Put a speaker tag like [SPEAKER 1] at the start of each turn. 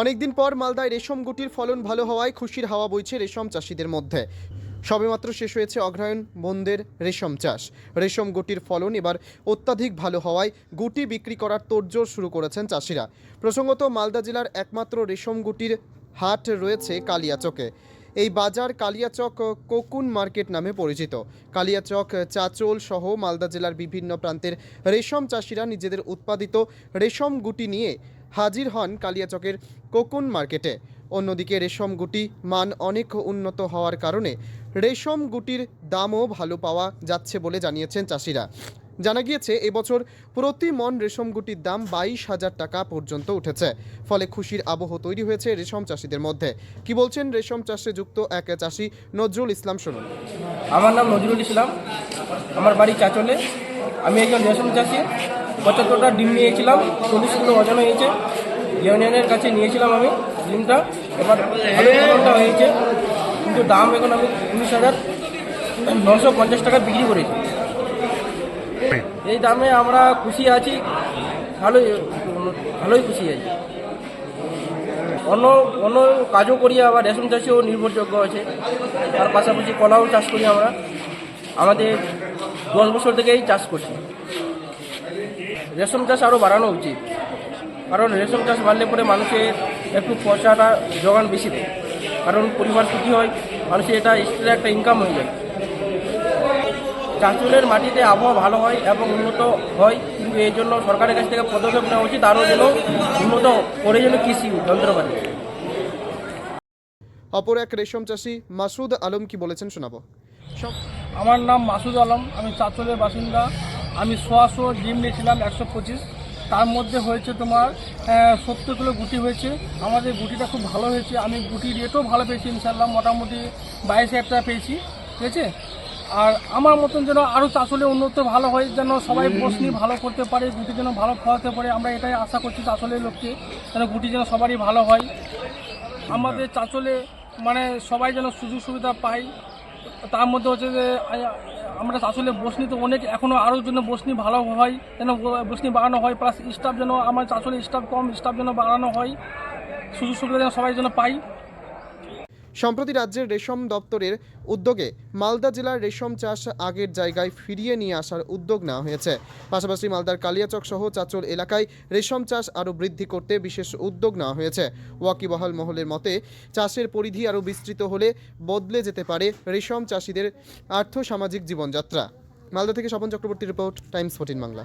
[SPEAKER 1] অনেকদিন পর মালদায় রেশম গুটির ফলন ভালো হওয়ায় খুশির হাওয়া বইছে রেশম চাষিদের মধ্যে। সবেমাত্র শেষ হয়েছে অগ্রায়ণ বন্দের রেশম চাষ। রেশম গুটির ফলন এবার অত্যাধিক ভালো হওয়ায় গুটি বিক্রি করার তোড়জোড় শুরু করেছেন চাষিরা। প্রসঙ্গত মালদা জেলার একমাত্র রেশম গুটির হাট রয়েছে কালিয়াচকে। এই বাজার কালিয়াচক কোকুন মার্কেট নামে পরিচিত। কালিয়াচক, চাচল সহ মালদা জেলার বিভিন্ন প্রান্তের রেশম চাষিরা নিজেদের উৎপাদিত রেশম গুটি নিয়ে হাজির হন কালিয়াচকের কোকুন মার্কেটে। অন্যদিকে রেশম গুটি মান অনেক উন্নত হওয়ার কারণে রেশম গুটির দামও ভালো পাওয়া যাচ্ছে বলে জানিয়েছেন চাষিরা। জানা গিয়েছে, এবছর প্রতি মন রেশম গুটির দাম বাইশ হাজার টাকা পর্যন্ত উঠেছে। ফলে খুশির আবহ তৈরি হয়েছে রেশম চাষিদের মধ্যে। কি বলছেন রেশম চাষে যুক্ত এক চাষি নজরুল ইসলাম শুনুন।
[SPEAKER 2] আমার নাম নজরুল ইসলাম। আমার বাড়ি চাচলে। আমি একজন রেশম চাষি। পঁচাত্তরটা ডিম নিয়েছিলাম, চল্লিশ কিলো ওজন হয়েছে। ইউনিয়নের কাছে নিয়েছিলাম আমি ডিমটা এবার ফলনটা হয়েছে। কিন্তু দাম এখন আমি উনিশ হাজার নশো পঞ্চাশ টাকা বিক্রি করেছি। এই দামে আমরা খুশি আছি। ভালোই ভালোই খুশি আছি। অন্য অন্য কাজও করি, আবার রেশন চাষেও নির্ভরযোগ্য আছে। তার পাশাপাশি কলাও চাষ করি আমরা। আমাদের দশ বছর থেকেই চাষ করছি। রেশম চাষ আরও বাড়ানো উচিত। কারণ রেশম চাষ বাড়লে পরে মানুষের একটু পয়সাটা যোগান বেশি দেয়। কারণ পরিবার সুখী হয় মানুষের এটা এক্সট্রা একটা ইনকাম হয়ে যায়। চাঁচলের মাটিতে আবহাওয়া ভালো হয় এবং উন্নত হয় কিন্তু এই জন্য সরকারের কাছ থেকে পদক্ষেপ নেওয়া উচিত আরও যেন উন্নত করে যেন কৃষি যন্ত্রপাতি
[SPEAKER 1] অপর এক রেশম চাষি মাসুদ আলম কি বলেছেন শোনাবো।
[SPEAKER 3] আমার নাম মাসুদ আলম আমি চাঁচলের বাসিন্দা। আমি সোয়াশো ডিম নিয়েছিলাম একশো পঁচিশ। তার মধ্যে হয়েছে তোমার সত্তর কিলো গুটি হয়েছে। আমাদের গুটিটা খুব ভালো হয়েছে। আমি গুটির রেটও ভালো পেয়েছি ইনশাল্লাহ মোটামুটি বাইশ হাজার টাকা পেয়েছি, ঠিক আছে? আর আমার মতন যেন আরও চাষলে উন্নত ভালো হয়, যেন সবাই বসনি ভালো করতে পারে, গুটি যেন ভালো ফলাতে পারে, আমরা এটাই আশা করছি চাষলের লোককে, যেন গুটি যেন সবারই ভালো হয়। আমাদের চাঁচলে মানে সবাই যেন সুযোগ সুবিধা পায়। তার মধ্যে হচ্ছে যে আমরা আসলে বসনি তো অনেক এখনও আরও জন্য বসনি ভালো হয়, যেন বসনি বাড়ানো হয় প্লাস স্টাফ যেন, আমার আসলে স্টাফ কম স্টাফ যেন বাড়ানো হয় সুযোগ সুবিধা যেন সবাই যেন পাই
[SPEAKER 1] সম্প্রতি রাজ্যের রেশম দপ্তরের উদ্যোগে মালদা জেলার রেশম চাষ আগের জায়গায় ফিরিয়ে নিয়ে আসার উদ্যোগ নেওয়া হয়েছে। পাশাপাশি মালদার কালিয়াচক সহ চাচল এলাকায় রেশম চাষ আরও বৃদ্ধি করতে বিশেষ উদ্যোগ নেওয়া হয়েছে। ওয়াকিবহাল মহলের মতে, চাষের পরিধি আরও বিস্তৃত হলে বদলে যেতে পারে রেশম চাষিদের আর্থ সামাজিক জীবনযাত্রা। মালদা থেকে Swapan Chakraborty report, Times fourteen Bangla.